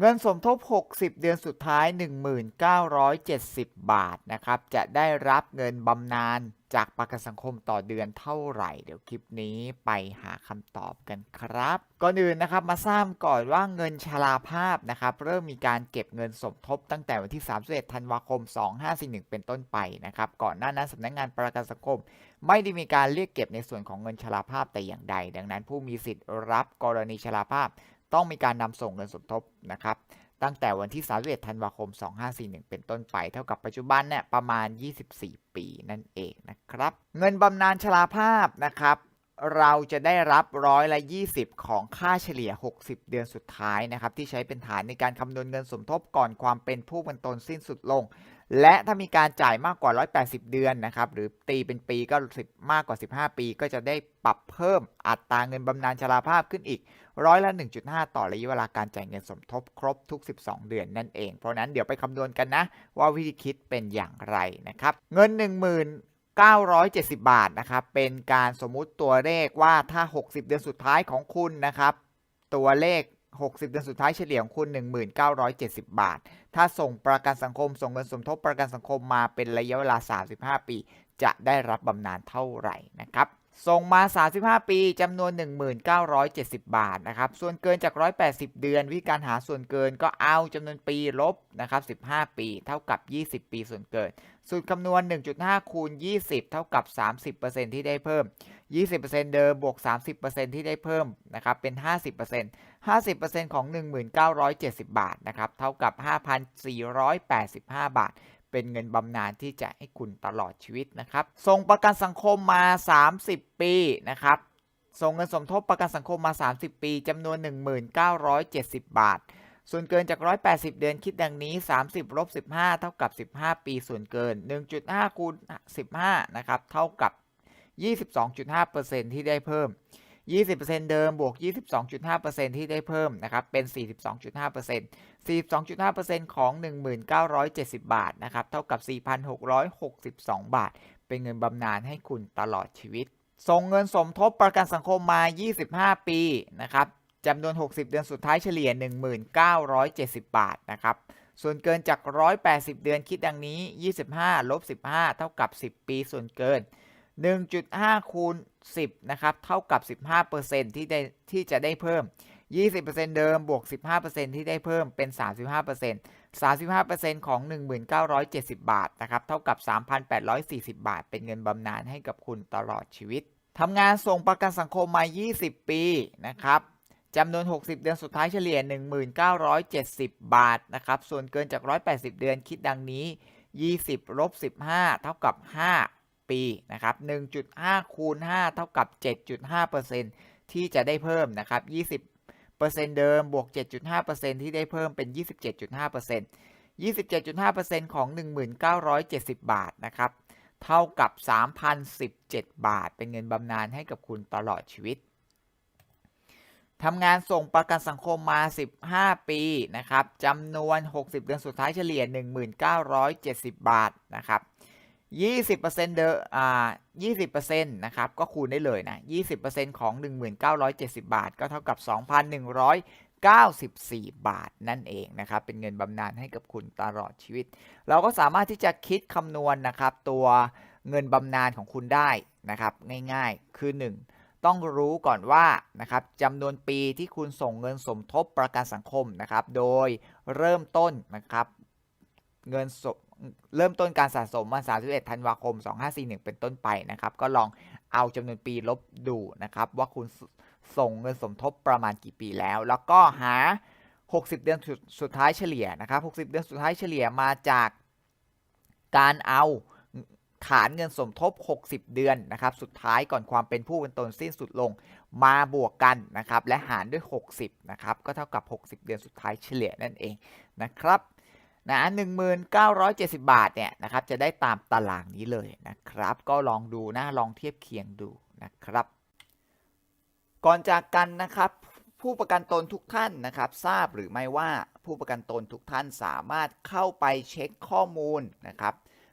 เงินสมทบ 60 เดือนสุดท้าย 1970 บาทนะครับ จะได้รับเงินบำนาญจากประกันสังคมต่อเดือนเท่าไหร่ เดี๋ยวคลิปนี้ไปหาคำตอบกันครับ ก่อนอื่นนะครับมาทราบก่อนว่าเงินชราภาพนะครับ เริ่มมีการเก็บเงินสมทบตั้งแต่วันที่ 31 ธันวาคม 2541 เป็นต้นไปนะครับ ก่อนหน้านั้นสำนักงานประกันสังคม ไม่ได้มีการเรียกเก็บในส่วนของเงินชราภาพแต่อย่างใด ดังนั้นผู้มีสิทธิ์รับกรณีชราภาพ ต้องมีการนำส่งเงินสมทบนะครับตั้งแต่วันที่31ธันวาคม 2541 เป็นต้นไป เท่ากับปัจจุบันเนี่ยประมาณ 24 ปีนั่นเองนะครับ เงินบำนาญชราภาพนะครับ เราจะได้รับร้อยละ 20 ของค่าเฉลี่ย 60 เดือนสุดท้ายนะครับ ที่ใช้เป็นฐานในการคำนวณเงินสมทบก่อนความเป็นผู้เป็นตนสิ้นสุดลง และถ้ามีการจ่ายมากกว่า 180 เดือนนะครับ หรือตีเป็นปีก็10มากกว่า 15 ปี ก็จะได้ปรับเพิ่มอัตราเงินบำนาญชราภาพขึ้นอีก ร้อยละ 1.5 ต่อระยะเวลาการจ่ายเงินสมทบครบทุก 12 เดือนนั่นเอง เพราะนั้นเดี๋ยวไปคำนวณกันนะ ว่าวิธีคิดเป็นอย่างไรนะครับ เงิน 1970 บาทนะครับ เป็นการสมมุติตัวเลขว่าถ้า 60 เดือนสุดท้ายของคุณนะครับ ตัวเลข 60 เดือนสุดท้ายเฉลี่ยของคุณ 1970 บาท ถ้าส่งประกันสังคม ส่งเงินสมทบประกันสังคมมาเป็นระยะเวลา 35 ปี จะได้รับบำนาญเท่าไหร่นะครับ ส่งมา 35 ปีจำนวน 1970 บาทนะครับ ส่วนเกินจาก 180 เดือน วิธีการหาส่วนเกินก็เอาจำนวนปีลบนะครับ 15 ปี เท่ากับ 20 ปีส่วนเกิน สูตรคำนวณ 1.5 คูณ 20 เท่ากับ 30%ที่ได้เพิ่ม 20%เดิมบวก 30%ที่ได้เพิ่มนะครับ เป็น 50% 50%ของ 1970 บาทนะครับ เท่ากับ 5,485 บาท เป็นเงินบำนาญที่จะให้คุณตลอดชีวิตนะครับส่งประกันสังคมมา 30 ปีนะครับส่งเงินสมทบประกันสังคมมา 30 ปีจำนวน 1970 บาท ส่วนเกินจาก 180 เดือนคิดดังนี้ 30ลบ15 เท่ากับ 15 ปีส่วนเกิน 1.5คูณ15 นะครับ เท่ากับ 22.5%ที่ได้เพิ่ม 20%เดิมบวก 22.5%ที่ได้เพิ่มนะครับเป็น 42.5% 42.5%ของ 1970 บาทนะครับเท่ากับ 4,662 บาท เป็นเงินบำนาญให้คุณตลอดชีวิต ส่งเงินสมทบประกันสังคมมา 25 ปีนะครับจำนวน 60 เดือนสุดท้ายเฉลี่ย 1970 บาทนะครับส่วนเกินจาก 180 เดือนคิดดังนี้ 25 ลบ 15 เท่ากับ 10 ปีส่วนเกิน 1.5 คูณ 10 นะครับ เท่ากับ 15%ที่ได้ที่จะได้เพิ่ม 20%เดิมบวก 15%ที่ได้เพิ่มเป็น 35% 35%ของ 1970 บาทนะครับ เท่ากับ 3,840 บาท เป็นเงินบำนาญให้กับคุณตลอดชีวิตทำงานส่งประกันสังคมมา 20 ปีนะครับจำนวน 60 เดือนสุดท้ายเฉลี่ย 1970 บาทนะครับ ส่วนเกินจาก 180 เดือนคิดดังนี้ 20ลบ15 เท่ากับ 5 ปีนะครับ1.5 คูณ 5 เท่ากับ 7.5%ที่จะได้เพิ่มนะครับ 20%เดิมบวก 7.5%ที่ได้เพิ่มเป็น 27.5% 27.5%ของ 1970 บาทนะครับ เท่ากับ 3,017 บาท เป็นเงินบำนาญให้กับคุณตลอดชีวิตทำงานส่งประกันสังคมมา 15 ปีนะครับจำนวน 60 เดือนสุดท้ายเฉลี่ย 1970 บาทนะครับ 20%เดออ่า 20%นะครับ ก็คูณได้เลยนะ 20%ของ 1970 บาท ก็เท่ากับ 2,194 บาทนั่นเองนะครับ เป็นเงินบำนาญให้กับคุณตลอดชีวิต เราก็สามารถที่จะคิดคำนวณนะครับ ตัวเงินบำนาญของคุณได้นะครับ ง่ายๆ คือ 1 ต้องรู้ก่อนว่านะครับจำนวนปีที่คุณส่งเงินสมทบประกันสังคมนะครับ โดยเริ่มต้นนะครับ เงินส เริ่มต้นการสะสมมา31 ธันวาคม 2541 เป็นต้นไปนะครับ ก็ลองเอาจำนวนปีลบดูนะครับ ว่าคุณส่งเงินสมทบประมาณกี่ปีแล้ว แล้วก็หา 60 เดือนสุดท้ายเฉลี่ยนะครับ 60 เดือนสุดท้ายเฉลี่ยมาจากการเอาฐานเงินสมทบ 60 เดือนนะครับ สุดท้ายก่อนความเป็นผู้เป็นตนสิ้นสุดลงมาบวกกันนะครับ และหารด้วย 60 นะครับ ก็เท่ากับ 60 เดือนสุดท้ายเฉลี่ยนั่นเองนะครับ นะ1970 บาทเนี่ยนะครับจะได้ตามตารางนี้เลยนะครับ ก็ลองดูนะลองเทียบเคียงดูนะครับ ก่อนจากกันนะครับผู้ประกันตนทุกท่านนะครับทราบหรือไม่ว่าผู้ประกันตนทุกท่านสามารถเข้าไปเช็คข้อมูลนะครับ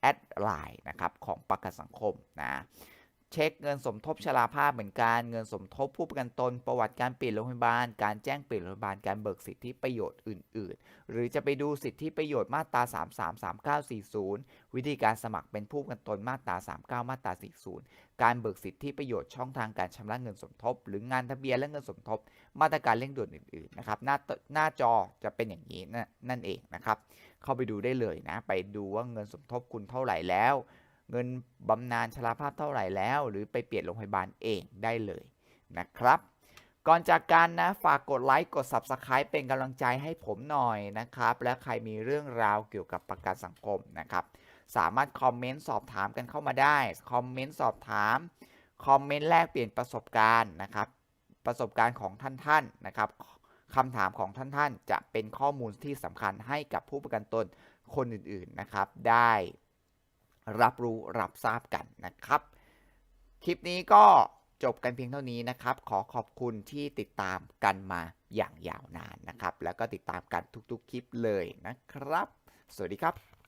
แอดไลน์นะครับของประกันสังคมนะเช็คเงินสมทบชราภาพเหมือนกัน เงินสมทบผู้ประกันตน ประวัติการเปลี่ยนโรงพยาบาล การแจ้งเปลี่ยนโรงพยาบาล การเบิกสิทธิประโยชน์อื่น ๆ หรือจะไปดูสิทธิประโยชน์มาตรา 33 39 40 วิธีการสมัครเป็นผู้ประกันตนมาตรา 39 มาตรา 40 การเบิกสิทธิประโยชน์ช่องทางการชำระเงินสมทบ หรืองานทะเบียนและเงินสมทบ มาตรการเร่งด่วนอื่นๆนะครับหน้าหน้าจอจะเป็นอย่างนี้นะนั่นเองนะครับ เข้าไปดูได้เลยนะ ไปดูว่าเงินสมทบคุณเท่าไหร่แล้ว เงินบำนาญชราภาพเท่าไหร่แล้ว หรือไปเปลี่ยนโรงพยาบาลเองได้เลยนะครับ ก่อนจากการนะฝากกดไลค์กด Subscribe เป็นกำลังใจให้ผมหน่อยนะครับ และใครมีเรื่องราวเกี่ยวกับประกันสังคมนะครับ สามารถคอมเมนต์สอบถามกันเข้ามาได้ คอมเมนต์สอบถาม คอมเมนต์แลกเปลี่ยนประสบการณ์นะครับ ประสบการณ์ของท่านท่านนะครับคำถามของท่านท่านจะเป็นข้อมูลที่สำคัญให้กับผู้ประกันตนคนอื่นๆนะครับ ได้รับรู้รับทราบกันนะครับ คลิปนี้ก็จบกันเพียงเท่านี้นะครับ ขอขอบคุณที่ติดตามกันมาอย่างยาวนานนะครับ แล้วก็ติดตามกันทุกๆคลิปเลยนะครับ สวัสดีครับ